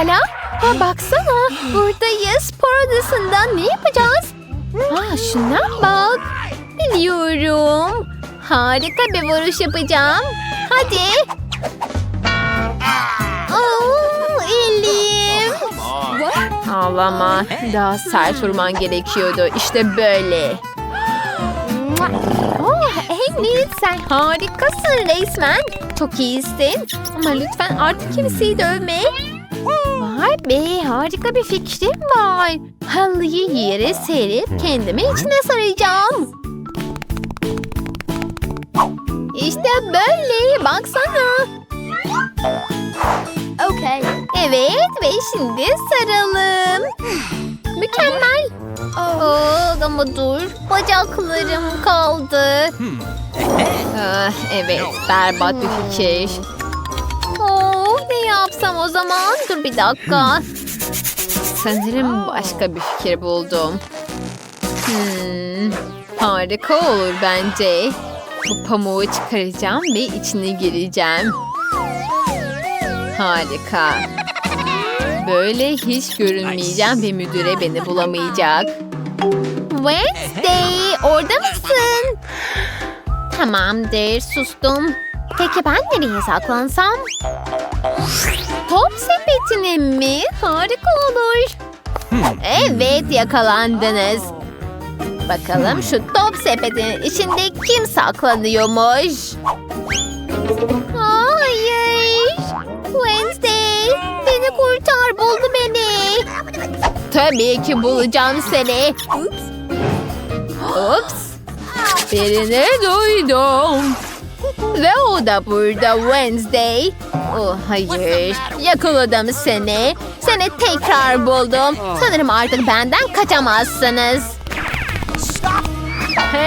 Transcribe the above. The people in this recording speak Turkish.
Hala? Ha, baksana buradayız. Spor odasında ne yapacağız? Ha, şuna bak. Biliyorum. Harika bir vuruş yapacağım. Hadi. Aa, elim. Ağlama. Daha sert vurman gerekiyordu. İşte böyle. Oh, Enid sen harikasın resmen. Çok iyisin. Ama lütfen artık kimseyi dövme. Vay be harika bir fikrim var. Halıyı yere serip kendimi içine saracağım. İşte böyle baksana. Okay. Evet ve şimdi saralım. Mükemmel. Aa, ama dur. Bacaklarım kaldı. Ah, evet berbat bir fikir. Yapsam o zaman? Dur bir dakika. Sanırım başka bir fikir buldum. Hmm, harika olur bence. Bu pamuğu çıkaracağım ve içine gireceğim. Harika. Böyle hiç görünmeyeceğim ve müdüre beni bulamayacak. Wednesday, orada mısın? Tamamdır, sustum. Peki ben nereye saklansam? Top sepetine mi? Harika olur. Evet, yakalandınız. Bakalım şu top sepetinin içinde kim saklanıyormuş? Hayır. Wednesday, beni kurtar, buldu beni. Tabii ki bulacağım seni. Ups. Birini duydum. Ve o da burada Wednesday. Oh hayır. Yakaladım seni. Seni tekrar buldum. Sanırım artık benden kaçamazsınız. Hey!